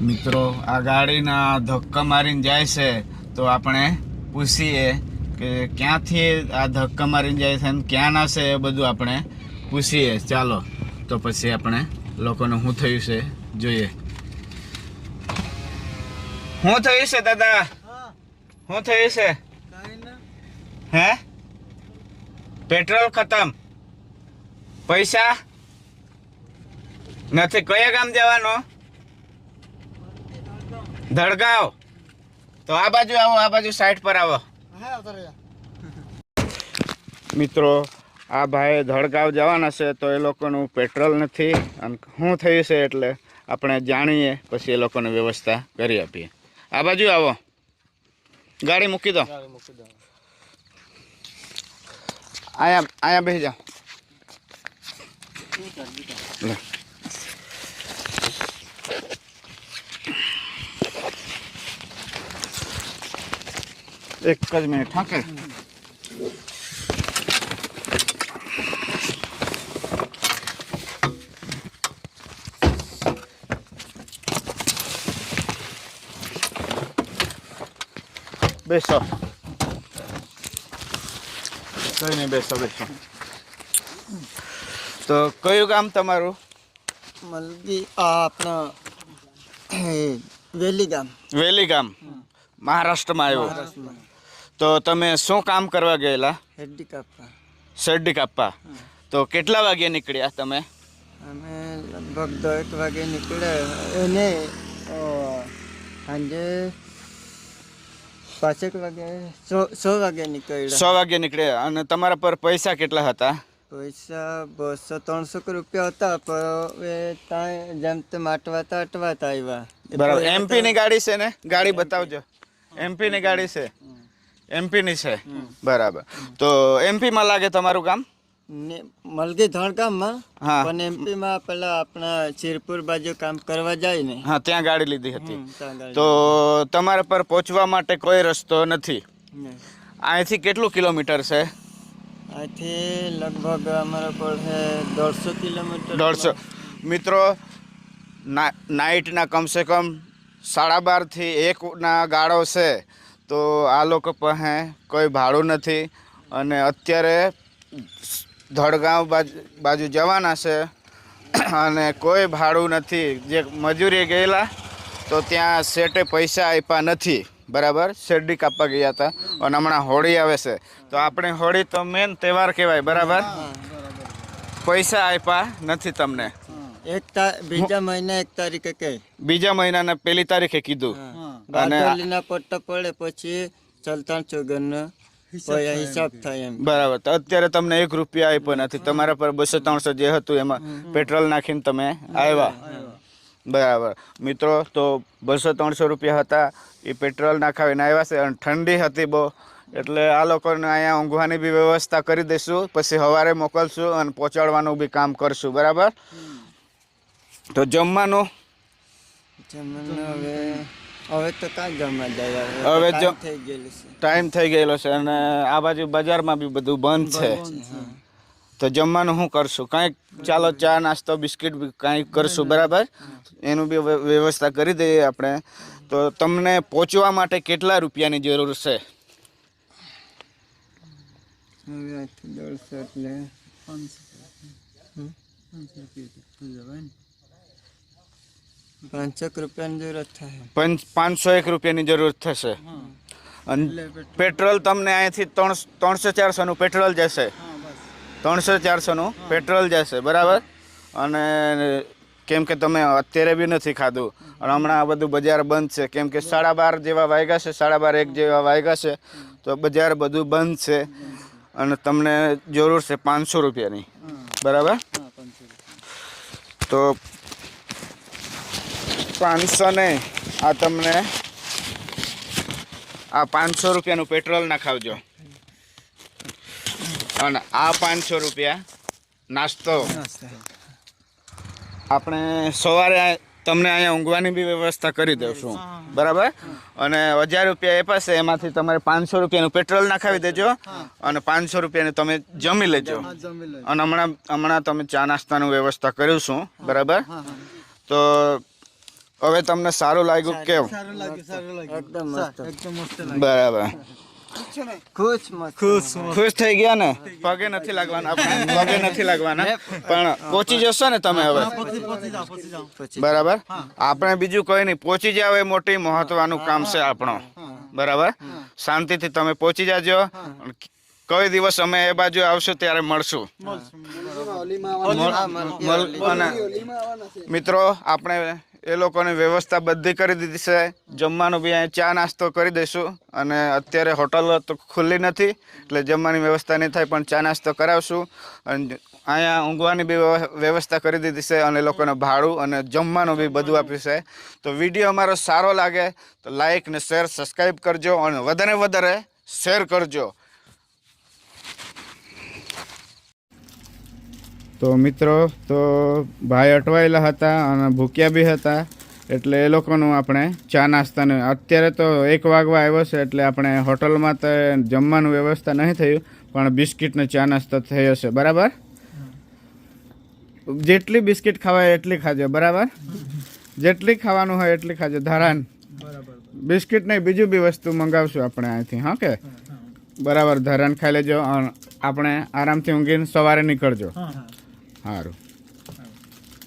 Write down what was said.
મિત્રો, આ ગાડીના ધક્કા મારીને જાય છે, તો આપણે પૂછીએ કે ક્યાંથી આ ધક્કા મારીને જાય છે અને ક્યાંના છે એ બધું આપણે પૂછીએ. ચાલો, તો પછી આપણે લોકોને શું થયું છે જોઈએ. શું થયું છે, દાદા? શું થયું છે? હે? પેટ્રોલ ખતમ. પૈસા? નથી, કયા ગામ જવાનું? ધડગાવ તો આ બાજુ આવો આ બાજુ સાઈડ પર આવો. મિત્રો આ ભાઈ ધડગાવ જવાના છે તો એ લોકોનું પેટ્રોલ નથી. અને શું થયું છે એટલે આપણે જાણીએ પછી એ લોકોને વ્યવસ્થા કરી આપીએ. આ બાજુ આવો. ગાડી મૂકી દો. અહીંયા અહીંયા બેસી જાઓ. એક જ મિનિટ હા કે? બેસો. કઈ નહીં બેસો બેસો. તો કયું ગામ તમારું? મલગી આ આપણા વેલી ગામ. વેલી ગામ. મહારાષ્ટ્રમાં આવ્યું. તો તમે શું કામ કરવા ગયેલા? હેડી કાપવા. શેરડી કાપવા? તો કેટલા વાગે નીકળ્યા તમે? અમે લગભગ દોઢ વાગે નીકળ્યા. એને સાંજે પાંચેક વાગે સો સો વાગે નીકળ્યા. સો વાગે નીકળ્યા. અને તમારા પર પૈસા કેટલા હતા? પૈસા બસો ત્રણસો રૂપિયા હતા પણ હવે ત્યાં જેમ તેમ અટવાતા અટવાતા આવ્યા. બરાબર. એમપી ની ગાડી છે ને? ગાડી બતાવજો. એમપી ની ગાડી છે? એમપી ની છે બરાબર. તો એમપીમાં લાગે તમારું કામ ને મલગી ધણકામમાં હા. પણ એમપીમાં પેલા આપણા ચીરપુર બાજુ કામ કરવા જાય ને. હા ત્યાં ગાડી લીધી હતી. તો તમારા પર પહોંચવા માટે કોઈ રસ્તો નથી? અહીંથી કેટલું કિલોમીટર છે? અહીંથી લગભગ અમારા પડશે દોઢસો કિલોમીટર. દોઢસો. મિત્રો ના નાઇટના કમસે કમ સાડા બારથી એકના ગાળો છે. તો આ લોકો પાસે કોઈ ભાડું નથી. અને અત્યારે ધડગાંવ બાજુ બાજુ જવાના છે. અને કોઈ ભાડું નથી. જે મજૂરી ગયેલા તો ત્યાં શેઠે પૈસા આપ્યા નથી. બરાબર? શેરડી કાપવા ગયા હતા. અને હમણાં હોળી આવે છે. તો આપણે હોળી તો મેન તહેવાર કહેવાય બરાબર? પૈસા આપ્યા નથી તમને. એક બીજા મહિના એક તારીખે કે. બીજા મહિનાના પહેલી તારીખે કીધું. અને- બારડોલીના પટ્ટા પડે પછી ચલતાણ ચોગનનો હિસાબ થાય એમ બરાબર. તો અત્યારે તમને એક રૂપિયા આપ્યો નથી. તમારા પર બસો ત્રણસો જે હતું એમાં પેટ્રોલ નાખીને તમે આવ્યા બરાબર. મિત્રો તો બસો ત્રણસો રૂપિયા હતા. એ પેટ્રોલ નાખાવીને આવ્યા છે અને ઠંડી હતી બહુ. એટલે આ લોકોને અહીંયા ઊંઘવાની બી વ્યવસ્થા કરી દઈશું. પછી સવારે મોકલશું અને પહોંચાડવાનું બી કામ કરશું. બરાબર? તો જમવાનું? જમવાનું હવે હવે તો કાં જમવા જાય હવે ટાઈમ થઈ ગયેલું છે. ટાઈમ થઈ ગયેલો છે અને આ બાજુ બજારમાં બી બધું બંધ છે. તો જમવાનું શું કરશું? કાંઈક ચાલો ચા નાસ્તો બિસ્કિટ બી કાંઈક કરશું બરાબર. એનું બી વ્ય- વ્યવસ્થા કરી દઈએ આપણે. તો તમને પહોંચવા માટે કેટલા રૂપિયાની જરૂર છે? દોઢસો એટલે પાંચેક રૂપિયાની જરૂરત થાય. પંચ પાંચસો એક રૂપિયાની જરૂર થશે. અને પેટ્રોલ. તમને અહીંથી ત્રણ ત્રણસો ચારસોનું પેટ્રોલ જશે. ત્રણસો ચારસોનું પેટ્રોલ જશે બરાબર? અને કેમ કે તમે અત્યારે બી નથી ખાધું. અને હમણાં આ બધું બજાર બંધ છે. કેમ કે સાડા બાર જેવા વાગ્યા છે સાડા બાર એક જેવા વાગ્યા છે તો બજાર બધું બંધ છે. અને તમને જરૂર છે પાંચસો રૂપિયાની. બરાબર? તો પાંચસો નહીં આ તમને આ પાંચસો રૂપિયાનું પેટ્રોલ નાખાવજો. અને આ પાંચસો રૂપિયા નાસ્તો. આપણે સવારે તમને અહીંયા ઊંઘવાની બી વ્યવસ્થા કરી દઈશું બરાબર? અને હજાર રૂપિયા એ પાસે એમાંથી તમારે પાંચસો રૂપિયાનું પેટ્રોલ નાખાવી દેજો અને પાંચસો રૂપિયાનું તમે જમી લેજો. અને હમણાં હમણાં તમે ચા નાસ્તાનું વ્યવસ્થા કરીશું બરાબર? તો હવે તમને સારું લાગ્યું કેમ? બરાબર. ખુશ થઈ ગયા ને? પગે નથી લાગવાના આપણે. પગે નથી લાગવાના. પણ પહોંચી જશો ને તમે હવે? બરાબર? આપણે બીજું કોઈ નહીં. પહોંચી જાવ એ મોટી મહત્વનું કામ છે આપણો. બરાબર? શાંતિથી તમે પહોંચી જાજો. કોઈ દિવસ અમે એ બાજુ આવશું ત્યારે મળશું. મિત્રો આપણે એ લોકોની વ્યવસ્થા બધી કરી દીધી છે. જમવાનું બી અહીંયા ચા નાસ્તો કરી દઈશું. અને અત્યારે હોટલ તો ખુલ્લી નથી, એટલે જમવાની વ્યવસ્થા નહીં થાય, પણ ચા નાસ્તો કરાવશું. અને અહીંયા ઊંઘવાની બી વ્યવ- વ્યવસ્થા કરી દીધી છે અને લોકોને ભાડું અને જમવાનું બી બધું આપ્યું છે. તો વીડિયો અમારો સારો લાગે તો લાઈક ને શેર, સબસ્ક્રાઈબ કરજો અને વધારે વધારે શેર કરજો. તો મિત્રો તો ભાઈ અટવાયેલા હતા અને ભૂખ્યા બી હતા એટલે એ લોકોનું આપણે ચા નાસ્તાનું અત્યારે તો એક વાગવા આવ્યો છે એટલે આપણે હોટલમાં તો જમવાનું વ્યવસ્થા નહીં થયું પણ બિસ્કિટને ચા નાસ્તો થયો છે બરાબર? જેટલી બિસ્કિટ ખાવાય એટલી ખાજો બરાબર? જેટલી ખાવાનું હોય એટલી ખાજો ધારાન. બિસ્કિટ નહીં બીજું બી વસ્તુ મંગાવશું આપણે અહીંથી હા કે? બરાબર ધારાન ખાઈ લેજો અને આપણે આરામથી ઊંઘીને સવારે નીકળજો. સારું